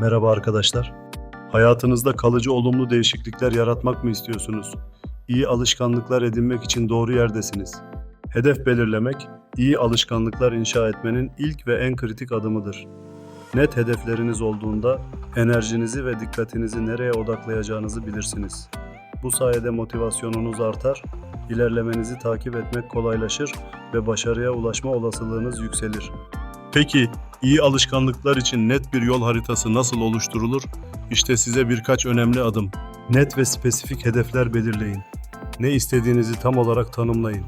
Merhaba arkadaşlar. Hayatınızda kalıcı olumlu değişiklikler yaratmak mı istiyorsunuz? İyi alışkanlıklar edinmek için doğru yerdesiniz. Hedef belirlemek, iyi alışkanlıklar inşa etmenin ilk ve en kritik adımıdır. Net hedefleriniz olduğunda enerjinizi ve dikkatinizi nereye odaklayacağınızı bilirsiniz. Bu sayede motivasyonunuz artar, ilerlemenizi takip etmek kolaylaşır ve başarıya ulaşma olasılığınız yükselir. Peki iyi alışkanlıklar için net bir yol haritası nasıl oluşturulur? İşte size birkaç önemli adım. Net ve spesifik hedefler belirleyin. Ne istediğinizi tam olarak tanımlayın.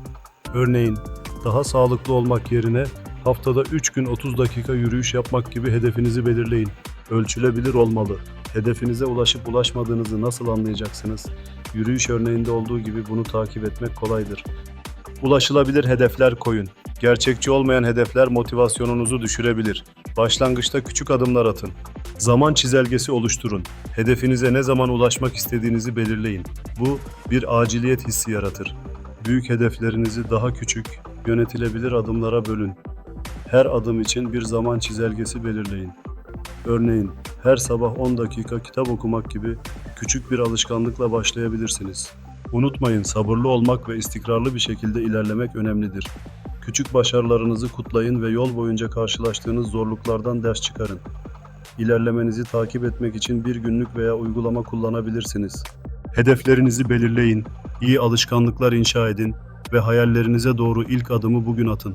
Örneğin, daha sağlıklı olmak yerine haftada 3 gün 30 dakika yürüyüş yapmak gibi hedefinizi belirleyin. Ölçülebilir olmalı. Hedefinize ulaşıp ulaşmadığınızı nasıl anlayacaksınız? Yürüyüş örneğinde olduğu gibi bunu takip etmek kolaydır. Ulaşılabilir hedefler koyun. Gerçekçi olmayan hedefler motivasyonunuzu düşürebilir. Başlangıçta küçük adımlar atın. Zaman çizelgesi oluşturun. Hedefinize ne zaman ulaşmak istediğinizi belirleyin. Bu bir aciliyet hissi yaratır. Büyük hedeflerinizi daha küçük, yönetilebilir adımlara bölün. Her adım için bir zaman çizelgesi belirleyin. Örneğin her sabah 10 dakika kitap okumak gibi küçük bir alışkanlıkla başlayabilirsiniz. Unutmayın sabırlı olmak ve istikrarlı bir şekilde ilerlemek önemlidir. Küçük başarılarınızı kutlayın ve yol boyunca karşılaştığınız zorluklardan ders çıkarın. İlerlemenizi takip etmek için bir günlük veya uygulama kullanabilirsiniz. Hedeflerinizi belirleyin, iyi alışkanlıklar inşa edin ve hayallerinize doğru ilk adımı bugün atın.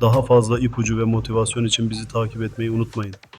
Daha fazla ipucu ve motivasyon için bizi takip etmeyi unutmayın.